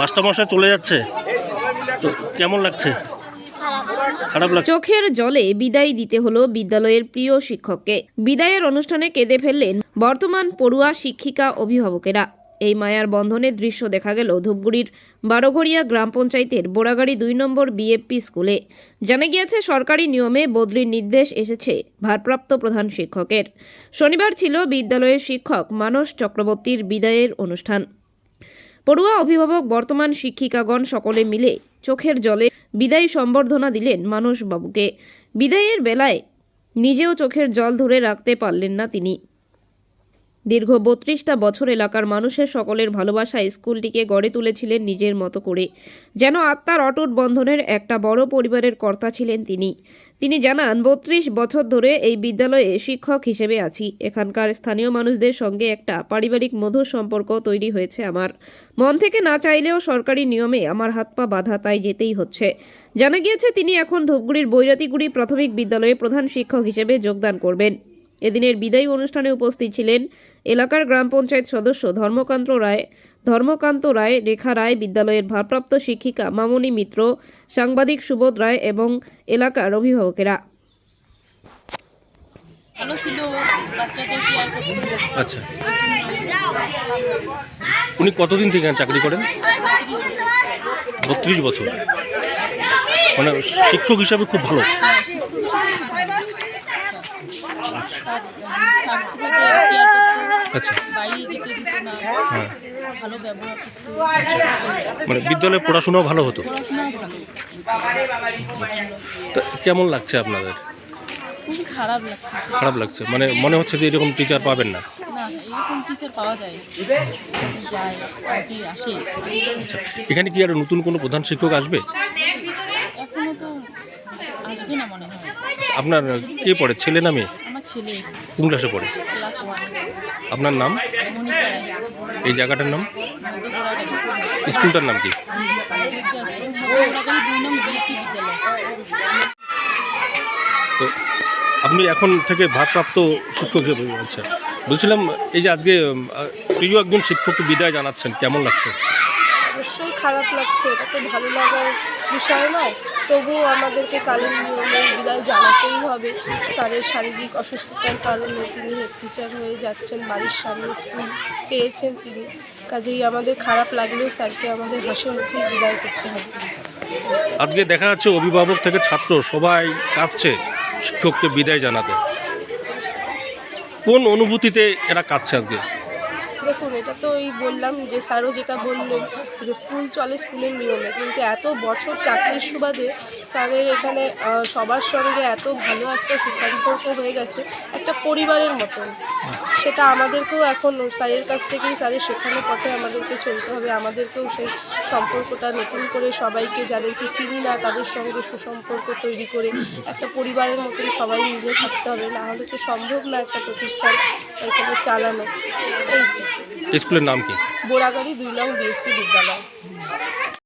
মাস্টারমশাই চলে যাচ্ছে? তো কেমন লাগছে? চোখের জলে বিদায় দিতে হলো বিদ্যালয়ের প্রিয় শিক্ষককে। বিদায়ের অনুষ্ঠানে কেঁদে ফেললেন বর্তমান পড়ুয়া শিক্ষিকা অভিভাবকেরা। এই মায়ার বন্ধনের দৃশ্য দেখা গেল ধূপগুড়ির বারোঘড়িয়া গ্রাম পঞ্চায়েতের বোরাগাড়ি দুই নম্বর বিএফপি স্কুলে। জানা গিয়েছে, সরকারি নিয়মে বদলির নির্দেশ এসেছে ভারপ্রাপ্ত প্রধান শিক্ষকের। শনিবার ছিল বিদ্যালয়ের শিক্ষক মানস চক্রবর্তীর বিদায়ের অনুষ্ঠান। পড়ুয়া অভিভাবক, বর্তমান শিক্ষিকাগণ সকলে মিলে চোখের জলে বিদায়ী সম্বর্ধনা দিলেন মানসবাবুকে। বিদায়ের বেলায় নিজেও চোখের জল ধরে রাখতে পারলেন না তিনি। দীর্ঘ বত্রিশটা বছর এলাকার মানুষের সকলের ভালোবাসায় স্কুলটিকে গড়ে তুলেছিলেন নিজের মতো করে। যেন আত্মার অটুট বন্ধনের একটা বড় পরিবারের কর্তা ছিলেন তিনি। তিনি জানান, বত্রিশ বছর ধরে এই বিদ্যালয়ে শিক্ষক হিসেবে আছি। এখানকার স্থানীয় মানুষদের সঙ্গে একটা পারিবারিক মধুর সম্পর্ক তৈরি হয়েছে আমার। মন থেকে না চাইলেও সরকারি নিয়মে আমার হাত পা বাধা তাই যেতেই হচ্ছে। জানা গিয়েছে, তিনি এখন ধূপগুড়ির বৈরাতিগুড়ি প্রাথমিক বিদ্যালয়ে প্রধান শিক্ষক হিসেবে যোগদান করবেন। এদিনের বিদায়ী অনুষ্ঠানে উপস্থিত ছিলেন এলাকার গ্রাম পঞ্চায়েত সদস্য ধর্মকান্ত রায় ধর্মকান্ত রায় রেখা রায় বিদ্যালয়ের ভারপ্রাপ্ত শিক্ষিকা মামনি মিত্র সাংবাদিক সুবোধ রায় এবং এলাকার অভিভাবকেরা। ভালো ছিল বাচ্চাদের কেয়ার করতে আচ্ছা। উনি কতদিন থেকে চাকরি করেন? বত্রিশ বছর। মানে শিক্ষক হিসাবে খুব ভালো আচ্ছা বাইরে যেতে দিত না হ্যাঁ ভালো ব্যবহার করতো মানে বিদ্যালয়ে পড়াশোনাও ভালো হতো? পড়াশোনাও কেমন লাগছে আপনাদের? খারাপ লাগছে। খারাপ লাগছে। মানে মনে হচ্ছে যে এরকম টিচার পাবেন না। আচ্ছা। এখানে কি আর নতুন কোনো প্রধান শিক্ষক আসবে? হয়। আচ্ছা, আপনার কে পড়ে? ছেলে না মেয়ে? ছেলে। কোন ক্লাসে পড়ে? আপনার নাম? এই জায়গাটার নাম? স্কুলটার নাম কি? তো আপনি এখন থেকে ভারপ্রাপ্ত শিক্ষক হিসেবে আচ্ছা। বলছিলাম এই যে আজকে প্রিয় একজন শিক্ষককে বিদায় জানাচ্ছেন কেমন লাগছে? অবশ্যই খারাপ লাগছে, এটা তো ভালো লাগার বিষয় নয়। তবুও আমাদেরকে কালের নিয়মে বিদায় জানাতেই হবে। স্যারের শারীরিক অসুস্থতার কারণে তিনি হেড টিচার হয়ে যাচ্ছেন, বাড়ির সামনে স্কুল পেয়েছেন তিনি। কাজেই আমাদের খারাপ লাগলেও স্যারকে আমাদের হাসি মুখেই বিদায় করতে হবে। আজকে দেখা যাচ্ছে অভিভাবক থেকে ছাত্র সবাই কাঁদছে শিক্ষককে বিদায় জানাতে। কোন অনুভূতিতে এরা কাঁদছে আজকে? দেখুন, এটা তো এই বললাম যে স্যারও যেটা বললেন যে স্কুল চলে স্কুলের নিয়মে, কিন্তু এত বছর চাকরির সুবাদে স্যারের এখানে সবার সঙ্গে এত ভালো একটা সুসম্পর্ক হয়ে গেছে, একটা পরিবারের মতন। সেটা আমাদেরকেও এখন স্যারের কাছ থেকেই, স্যারের শেখানো পথে আমাদেরকে চলতে হবে, আমাদেরকেও সেই সম্পর্কটা নতুন করে সবাইকে যাদেরকে চিনি না, তাদের সঙ্গে সুসম্পর্ক তৈরি করে একটা পরিবারের মতন সবাই মিলে থাকতে হবে, না হলে তো সম্ভব না একটা প্রতিষ্ঠান এখানে চালানো এই তো। স্কুলের নাম কি বোরাগাড়ি দুই নং বিএসসি বিদ্যালয়